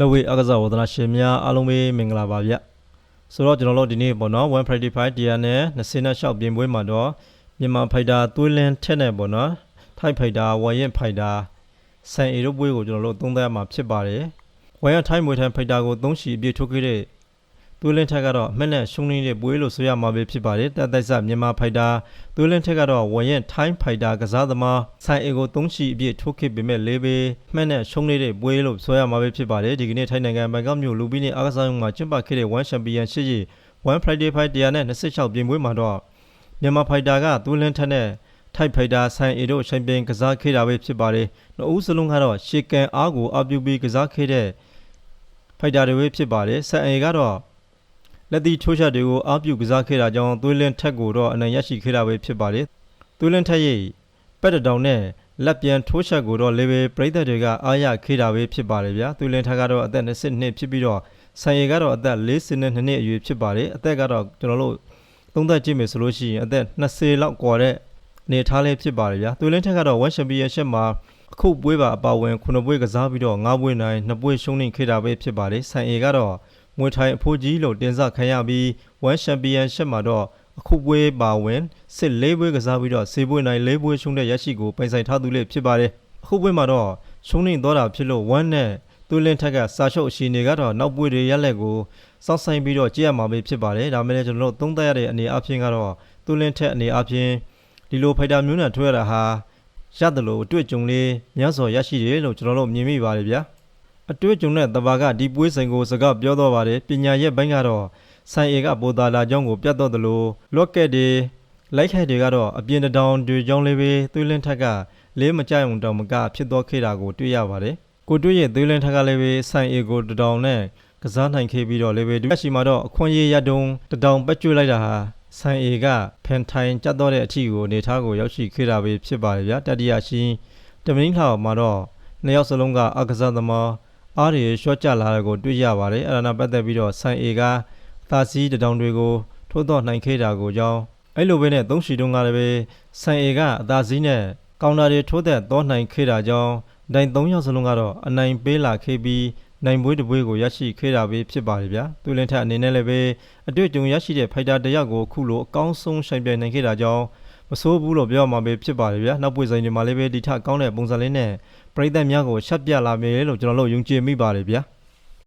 လက်ဝေးအကစားဝဒနာရှင်များအားလုံးပဲမင်္ဂလာပါဗျဆိုတော့ကျွန်တော်တို့ဒီနေ့ပေါ့နော်155တရားနဲ့26ပြင်ပွဲမှာတော့မြန်မာဖိုက်တာသွေးလင်းထက်နဲ့ပေါ့နော်ထိုက်ဖိုက်တာဝါရင်ဖိုက်တာဆန်အေတို့ပွဲကိုကျွန်တော်တို့သုံးသပ်ရမှာဖြစ်ပါတယ်ဝါရင်ထိုက်မွေထန်ဖိုက်တာကိုသုံးချီအပြည့်ထုတ်ခဲ့တဲ့ သွေးလင်းထက်ကတော့အမှတ်နဲ့ရှုံးနေတဲ့ပွဲလို့ဆိုရမှာပဲဖြစ်ပါတယ်တက်တိုက်ဆမြန်မာဖိုက်တာသွေးလင်းထက်ကတော့ဝါရင်ထိုင်းဖိုက်တာကစားသမားဆန်အေကိုသုံးချီအပြည့်ထုတ်ခဲ့ပေမဲ့လေးပဲမှတ်နဲ့ရှုံးနေတဲ့ပွဲလို့ဆိုရမှာပဲဖြစ်ပါတယ်ဒီကနေ့ထိုင်းနိုင်ငံဘန်ကောက်မြို့လူပီနီအားကစားရုံမှာကျင်းပခဲ့တဲ့1 Champion ရှစ်ရီ1 Friday Fight တရားနဲ့26ပြင်ပွဲမှာတော့မြန်မာဖိုက်တာကသွေးလင်းထက်နဲ့ထိုက်ဖိုက်တာဆန်အေတို့ချန်ပီယံကစားခဲ့တာပဲဖြစ်ပါတယ်။နှစ်ဦးစလုံးကတော့ရှေကန်အားကိုအပြုပြီးကစားခဲ့တဲ့ဖိုက်တာတွေပဲဖြစ်ပါတယ်။ဆန်အေကတော့ လက်သီးထိုးချက်တွေကိုအပြုကစားခဲ့တာကြောင့်သွေးလင်းထက်ကိုတော့အနိုင်ရရှိခဲ့တာပဲဖြစ်ပါတယ်။သွေးလင်းထက်ရဲ့ပက်တတောင်နဲ့လက်ပြန်ထိုးချက်ကိုတော့လေဗယ်ပရိသတ်တွေကအားရခဲ့တာပဲဖြစ်ပါတယ်ဗျာ။သွေးလင်းထက်ကတော့အသက်20နှစ်ဖြစ်ပြီးတော့ဆန်ရီကတော့အသက်42နှစ်အရွယ်ဖြစ်ပါတယ်အသက်ကတော့ကျွန်တော်တို့သုံးသက်ကြည့်မယ်ဆိုလို့ရှိရင်အသက်20လောက်ကွာတဲ့နေထားလေးဖြစ်ပါတယ်ဗျာသွေးလင်းထက်ကတော့1 Championship မှာအခုပွဲပါအပါဝင်9ပွဲကစားပြီးတော့9ပွဲနိုင်2ပွဲရှုံးနေခဲ့တာပဲဖြစ်ပါတယ်ဆန်ရီကတော့ ငွေထိုင်အဖိုးကြီးလို့တင်ဆက်ခံရပြီး1 Championship မှာတော့အခုပွဲပါဝင်စစ်၄ပွဲကစားပြီးတော့၄ပွဲနိုင်၄ပွဲရှုံးတဲ့ရရှိကိုပိုင်ဆိုင်ထားသူလေးဖြစ်ပါတယ်အခုပွဲမှာတော့ရှုံးနေတော့တာဖြစ်လို့1နဲ့သွေးလင်းထက်ကစာချုပ်အရှိနေကတော့နောက်ပွေတွေရက်လက်ကိုစောင့်ဆိုင်ပြီးတော့ကြည့်ရမှာပဲဖြစ်ပါတယ်ဒါမဲ့လည်းကျွန်တော်တို့သုံးသပ်ရတဲ့အနေအချင်းကတော့သွေးလင်းထက်အနေအချင်းဒီလိုဖိုက်တာမျိုးနဲ့ထွေးရတာဟာရတယ်လို့အတွေ့အကြုံလေးများစွာရရှိတယ်လို့ကျွန်တော်တို့မြင်မိပါတယ်ဗျာ အတွေ့အကြုံနဲ့တဘာကဒီပွဲစဉ်ကိုစကားပြောတော့ပါတယ်ပညာရဲ့ဘိုင်းကတော့ဆိုင်အေကပိုတာလာကြောင်းကိုပြတ်တော့တယ်လို့လော့ကက်တွေလိုက်ခိုက်တွေကတော့အပြင်တောင်တွေကြောင်းလေးပဲသွေးလင်းထက်ကလေးမကြုံတောင်မကဖြစ်တော့ခဲ့တာကိုတွေ့ရပါတယ်ကိုတွေ့ရဲ့သွေးလင်းထက်ကလည်းပဲဆိုင်အေကိုတတောင်နဲ့ကစားနိုင်ခဲ့ပြီးတော့လည်းပဲဒီရှိမှာတော့အခွင့်အရေးရတုံတတောင်ပက်ကျွေးလိုက်တာဟာဆိုင်အေကဖန်ထိုင်ကြတ်တော့တဲ့အထီကိုနေသားကိုရောက်ရှိခဲ့တာပဲဖြစ်ပါတယ်ဗျာတတိယရှင်တမင်းခါမှာတော့နှစ်ယောက်စလုံးကအကစားသမား အားတွေရှော့ကျလာတဲ့ကိုတွေ့ရပါတယ်အဲ့ဒါနဲ့ပတ်သက်ပြီးတော့ဆိုင်အေကသာစီတတောင်တွေကိုထိုးတော့နိုင်ခဲ့တာကိုကြောင်းအဲ့လိုပဲနဲ့သုံးရှီတုံးကလည်းပဲဆိုင်အေကအသာစီးနဲ့ကောင်တာတွေထိုးသက်တော့နိုင်ခဲ့တာကြောင်းဒိုင်၃ယောက်စလုံးကတော့အနိုင်ပေးလာခဲ့ပြီးနိုင်ပွဲတစ်ပွဲကိုရရှိခဲ့တာပဲဖြစ်ပါတယ်ဗျာသူလင်းထက်အနေနဲ့လည်းပဲအတွေ့အကြုံရရှိတဲ့ဖိုက်တာတစ်ယောက်ကိုအခုလိုအကောင်းဆုံးဆိုင်ပြိုင်နိုင်ခဲ့တာကြောင့် မဆိုးဘူးလို့ပြောမှာပဲဖြစ်ပါတယ်ဗျာနောက်ပွဲဆိုင်တွေမှာလည်းပဲဒီထကောင်းတဲ့ပုံစံလေးနဲ့ပြည်သက်များကိုရှက်ပြလာမယ်လို့ကျွန်တော်တို့ယုံကြည်မိပါတယ်ဗျာ